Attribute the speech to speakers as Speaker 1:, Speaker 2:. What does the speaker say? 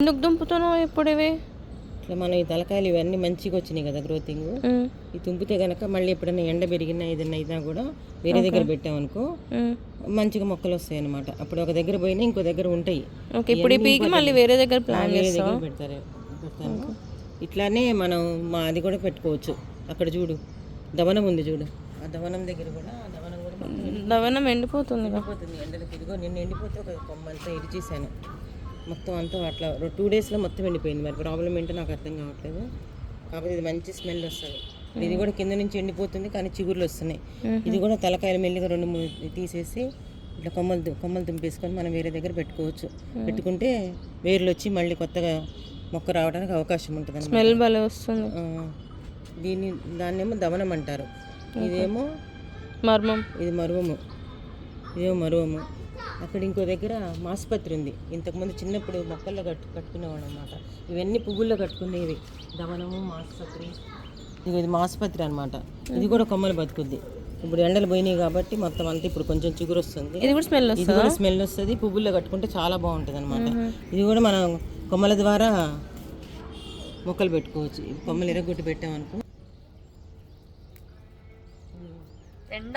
Speaker 1: ఎందుకు దుంపుతున్నావు ఇప్పుడు ఇవి?
Speaker 2: ఇట్లా మనం ఈ తలకాయలు ఇవన్నీ మంచిగా వచ్చినాయి కదా గ్రోతింగ్ ఈ తుంపితే గనక మళ్ళీ ఎప్పుడైనా ఎండ పెరిగినా ఏదైనా అయినా కూడా వేరే దగ్గర పెట్టామనుకో. మంచిగా మొక్కలు వస్తాయి అనమాట అప్పుడు ఒక దగ్గర పోయినా ఇంకో దగ్గర ఉంటాయి.
Speaker 1: ఓకే ఇప్పుడు పీకి మళ్ళీ వేరే దగ్గర ప్లాన్
Speaker 2: వేరే దగ్గర పెడతారు ఇట్లానే మనం మా అది కూడా పెట్టుకోవచ్చు. అక్కడ చూడు దవనం ఉంది చూడు. ఆ దవనం దగ్గర కూడా దవనం కూడా
Speaker 1: దవనం ఎండిపోతుంది
Speaker 2: ఎండిపోతుంది. ఎండలకు ఇదిగో నిన్న ఎండిపోతే ఒక కొమ్మ అంతా ఇరిచేసాను మొత్తం అంతా అట్లా టూ డేస్లో మొత్తం ఎండిపోయింది మరి. ప్రాబ్లం ఏంటో నాకు అర్థం కావట్లేదు. కాకపోతే ఇది మంచి స్మెల్ వస్తుంది. ఇది కూడా కింద నుంచి ఎండిపోతుంది కానీ చిగుర్లు వస్తున్నాయి. ఇది కూడా తలకాయలు మెల్లిగా రెండు మూడు తీసేసి ఇట్లా కొమ్మలు కొమ్మలు తుంపేసుకొని మనం వేరే దగ్గర పెట్టుకోవచ్చు. పెట్టుకుంటే వేర్లు వచ్చి మళ్ళీ కొత్తగా మొక్క రావడానికి అవకాశం ఉంటుంది
Speaker 1: స్మెల్ భలే వస్తుంది.
Speaker 2: దీన్ని దాన్నేమో దవనం అంటారు. ఇదేమో
Speaker 1: మర్మం.
Speaker 2: ఇది మరువము. ఇదేమో మరువము. అక్కడ ఇంకో దగ్గర మాసుపత్రి ఉంది. ఇంతకుముందు చిన్నప్పుడు మొక్కల్లో కట్టు కట్టుకునేవాడు అనమాట ఇవన్నీ పువ్వుల్లో కట్టుకునేవి. దవనము మాసుపత్రి. ఇది ఇది మాసుపత్రి అనమాట ఇది కూడా కొమ్మలు బతుకుద్ది. ఇప్పుడు ఎండలు పోయినాయి కాబట్టి మొత్తం అంతా ఇప్పుడు కొంచెం చిగురు వస్తుంది.
Speaker 1: ఇది కూడా స్మెల్
Speaker 2: ఇది కూడా స్మెల్ వస్తుంది. పువ్వుల్లో కట్టుకుంటే చాలా బాగుంటుంది అనమాట ఇది కూడా మనం కొమ్మల ద్వారా మొక్కలు పెట్టుకోవచ్చు. కొమ్మలు ఎరగొట్టి పెట్టామనుకో.
Speaker 1: ఎండ.